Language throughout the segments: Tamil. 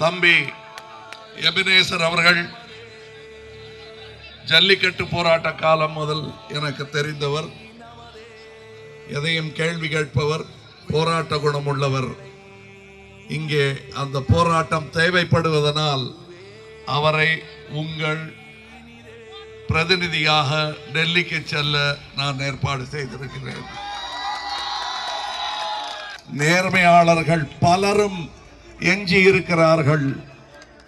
தம்பி எபினேசர் அவர்கள் ஜல்லிக்கட்டு போராட்ட காலம் முதல் எனக்கு தெரிந்தவர் எதையும் கேள்வி கேட்பவர் போராட்ட குணம் உள்ளவர். இங்கே அந்த போராட்டம் தேவைப்படுவதனால் அவரை உங்கள் பிரதிநிதியாக டெல்லிக்கு செல்ல நான் ஏற்பாடு செய்திருக்கிறேன். நேர்மையாளர்கள் பலரும் எஞ்சி இருக்கிறார்கள்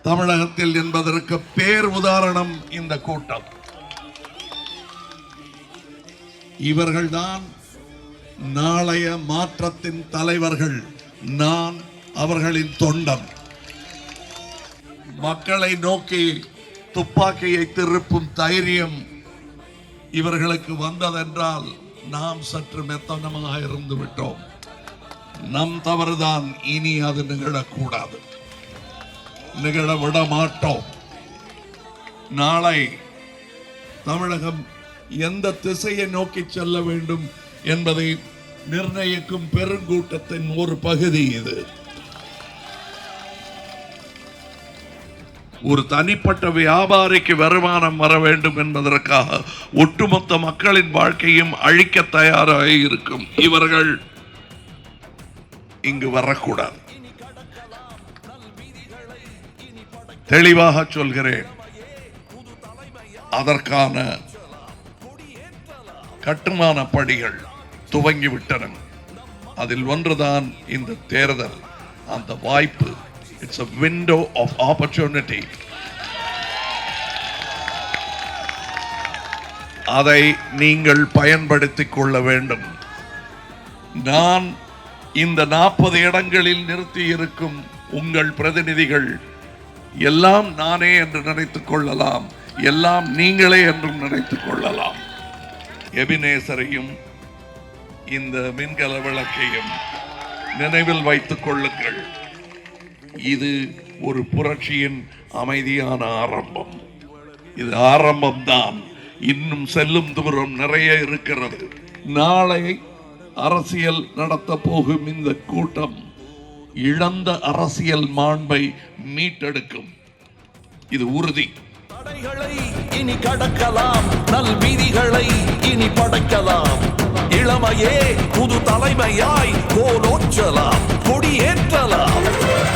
தமிழகத்தில் என்பதற்கு பேர் உதாரணம் இந்த கூட்டம். இவர்கள்தான் நாளைய மாற்றத்தின் தலைவர்கள் நான் அவர்களின் தொண்டன் மக்களை நோக்கி துப்பாக்கியை திருப்பும் தைரியம் இவர்களுக்கு வந்ததென்றால் நாம் சற்று மெத்தனமாக இருந்து விட்டோம். நம் தவறுதான் இனி அது நிகழக்கூடாது. நிகழ விட மாட்டோம் நாளை தமிழகம் எந்த திசையை நோக்கி செல்ல வேண்டும் என்பதை நிர்ணயிக்கும் பெருங்கூட்டத்தின் ஒரு பகுதி இது. ஒரு தனிப்பட்ட வியாபாரிக்கு வருமானம் வர வேண்டும் என்பதற்காக ஒட்டுமொத்த மக்களின் வாழ்க்கையும் அழிக்க தயாராக இருக்கும். இவர்கள் இங்கு வரக்கூடாது. தெளிவாக சொல்கிறேன். அதற்கான கட்டுமான படிகள் துவங்கிவிட்டன. அதில் ஒன்றுதான் இந்த தேர்தல். அந்த வாய்ப்பு it's a window of opportunity அதை நீங்கள் பயன்படுத்திக் கொள்ள வேண்டும். நான் இந்த நாற்பது இடங்களில் நிறுத்தி இருக்கும் உங்கள் பிரதிநிதிகள் எல்லாம் நானே என்று நினைத்துக் கொள்ளலாம். எல்லாம் நீங்களே என்றும் நினைத்துக் கொள்ளலாம். எபினேசரையும் இந்த மின்கல விளக்கையும் நினைவில் வைத்துக் கொள்ளுங்கள். இது ஒரு புரட்சியின் அமைதியான ஆரம்பம். இது ஆரம்பம்தான். இன்னும் செல்லும் தூரம் நிறைய இருக்கிறது. நாளை அரசியல் நடத்த போகும் இந்த கூட்டம் இழந்த அரசியல் மாண்பை மீட்டெடுக்கும். இது உறுதி. தடைகளை இனி கடக்கலாம் நல் விதிகளை இனி படைக்கலாம். இளமையே புது தலைமையாய் கோலோச்சலாம் கொடியேற்றலாம்.